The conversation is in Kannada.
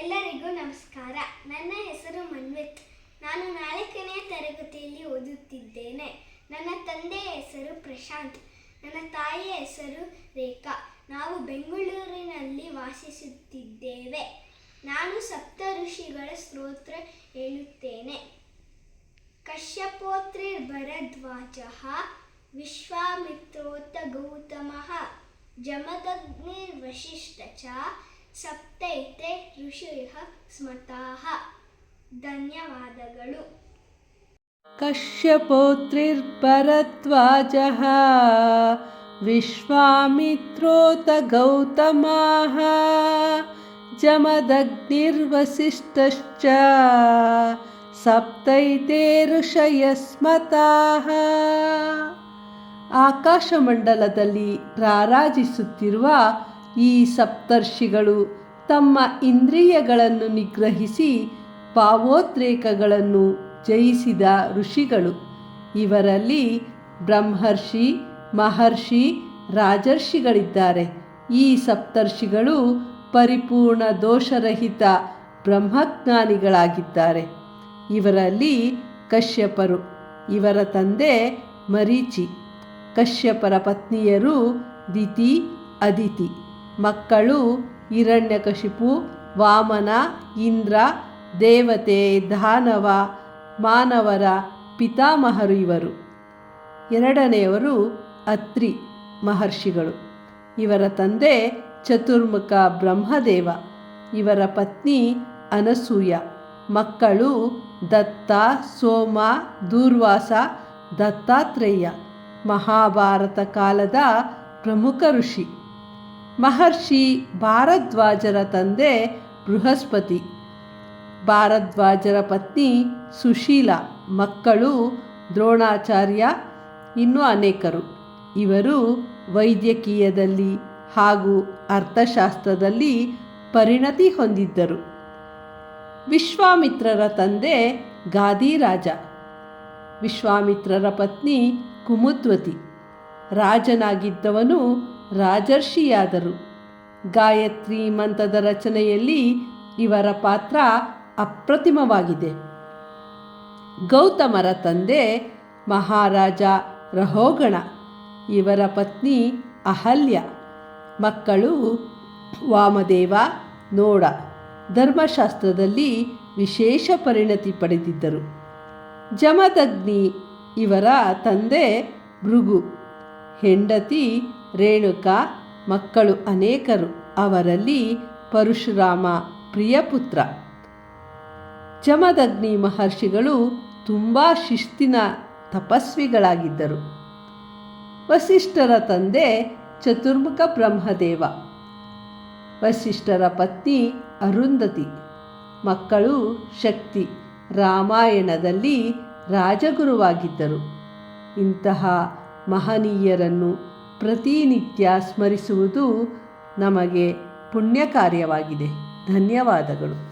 ಎಲ್ಲರಿಗೂ ನಮಸ್ಕಾರ. ನನ್ನ ಹೆಸರು ಮನ್ವಿತ್. ನಾನು ನಾಲ್ಕನೇ ತರಗತಿಯಲ್ಲಿ ಓದುತ್ತಿದ್ದೇನೆ. ನನ್ನ ತಂದೆಯ ಹೆಸರು ಪ್ರಶಾಂತ್. ನನ್ನ ತಾಯಿಯ ಹೆಸರು ರೇಖಾ. ನಾವು ಬೆಂಗಳೂರಿನಲ್ಲಿ ವಾಸಿಸುತ್ತಿದ್ದೇವೆ. ನಾನು ಸಪ್ತ ಋಷಿಗಳ ಸ್ತೋತ್ರ ಹೇಳುತ್ತೇನೆ. ಕಶ್ಯಪೋತ್ರಿರ್ಭರದ್ವಾಜಃ ವಿಶ್ವಾಮಿತ್ರೋತ ಗೌತಮಃ ಜಮದಗ್ನಿರ್ವಶಿಷ್ಠ ಚ ಸಪ್ತೈತೆ ಋಷಿಃ ಸ್ಮತಾಃ ಧನ್ಯವಾದಗಳು कश्यपोत्रिर्भरद्वाजः विश्वामित्रोत गौतमाः जमदग्निर्वसिष्ठश्च ಸಪ್ತೈತೆ ಋಷಯಸ್ಮತಾಃ ಆಕಾಶಮಂಡಲದಲ್ಲಿ ರಾರಾಜಿಸುತ್ತಿರುವ ಈ ಸಪ್ತರ್ಷಿಗಳು ತಮ್ಮ ಇಂದ್ರಿಯಗಳನ್ನು ನಿಗ್ರಹಿಸಿ ಭಾವೋದ್ರೇಕಗಳನ್ನು ಜಯಿಸಿದ ಋಷಿಗಳು. ಇವರಲ್ಲಿ ಬ್ರಹ್ಮರ್ಷಿ, ಮಹರ್ಷಿ, ರಾಜರ್ಷಿಗಳಿದ್ದಾರೆ. ಈ ಸಪ್ತರ್ಷಿಗಳು ಪರಿಪೂರ್ಣ ದೋಷರಹಿತ ಬ್ರಹ್ಮಜ್ಞಾನಿಗಳಾಗಿದ್ದಾರೆ. ಇವರಲ್ಲಿ ಕಶ್ಯಪರು, ಇವರ ತಂದೆ ಮರೀಚಿ, ಕಶ್ಯಪರ ಪತ್ನಿಯರು ದಿತಿ, ಅದಿತಿ. ಮಕ್ಕಳು ಹಿರಣ್ಯಕಶಿಪು ವಾಮನ ಇಂದ್ರ, ದೇವತೆ ದಾನವ ಮಾನವರ ಪಿತಾಮಹರು ಇವರು. ಎರಡನೆಯವರು ಅತ್ರಿ ಮಹರ್ಷಿಗಳು. ಇವರ ತಂದೆ ಚತುರ್ಮುಖ ಬ್ರಹ್ಮದೇವ. ಇವರ ಪತ್ನಿ ಅನಸೂಯ. ಮಕ್ಕಳು ದತ್ತ, ಸೋಮ, ದೂರ್ವಾಸ, ದತ್ತಾತ್ರೇಯ. ಮಹಾಭಾರತ ಕಾಲದ ಪ್ರಮುಖ ಋಷಿ. ಮಹರ್ಷಿ ಭಾರದ್ವಾಜರ ತಂದೆ ಬೃಹಸ್ಪತಿ. ಭಾರದ್ವಾಜರ ಪತ್ನಿ ಸುಶೀಲ, ಮಕ್ಕಳು ದ್ರೋಣಾಚಾರ್ಯ, ಇನ್ನೂ ಅನೇಕರು. ಇವರು ವೈದ್ಯಕೀಯದಲ್ಲಿ ಹಾಗೂ ಅರ್ಥಶಾಸ್ತ್ರದಲ್ಲಿ ಪರಿಣತಿ ಹೊಂದಿದ್ದರು. ವಿಶ್ವಾಮಿತ್ರರ ತಂದೆ ಗಾದಿರಾಜ. ವಿಶ್ವಾಮಿತ್ರರ ಪತ್ನಿ ಕುಮುದ್ವತಿ. ರಾಜನಾಗಿದ್ದವನು ರಾಜರ್ಷಿಯಾದರು. ಗಾಯತ್ರಿ ಮಂತ್ರದ ರಚನೆಯಲ್ಲಿ ಇವರ ಪಾತ್ರ ಅಪ್ರತಿಮವಾಗಿದೆ. ಗೌತಮರ ತಂದೆ ಮಹಾರಾಜ ರಹೋಗಣ, ಇವರ ಪತ್ನಿ ಅಹಲ್ಯ, ಮಕ್ಕಳು ವಾಮದೇವ, ನೋಡ, ಧರ್ಮಶಾಸ್ತ್ರದಲ್ಲಿ ವಿಶೇಷ ಪರಿಣತಿ ಪಡೆದಿದ್ದರು. ಜಮದಗ್ನಿ ಇವರ ತಂದೆ ಭೃಗು, ಹೆಂಡತಿ ರೇಣುಕಾ, ಮಕ್ಕಳು ಅನೇಕರು, ಅವರಲ್ಲಿ ಪರಶುರಾಮ ಪ್ರಿಯಪುತ್ರ. ಚಮದಗ್ನಿ ಮಹರ್ಷಿಗಳು ತುಂಬ ಶಿಸ್ತಿನ ತಪಸ್ವಿಗಳಾಗಿದ್ದರು. ವಸಿಷ್ಠರ ತಂದೆ ಚತುರ್ಮುಖ ಬ್ರಹ್ಮದೇವ. ವಸಿಷ್ಠರ ಪತ್ನಿ ಅರುಂಧತಿ. ಮಕ್ಕಳು ಶಕ್ತಿ. ರಾಮಾಯಣದಲ್ಲಿ ರಾಜಗುರುವಾಗಿದ್ದರು. ಇಂತಹ ಮಹನೀಯರನ್ನು ಪ್ರತಿನಿತ್ಯ ಸ್ಮರಿಸುವುದು ನಮಗೆ ಪುಣ್ಯ ಕಾರ್ಯವಾಗಿದೆ ಧನ್ಯವಾದಗಳು.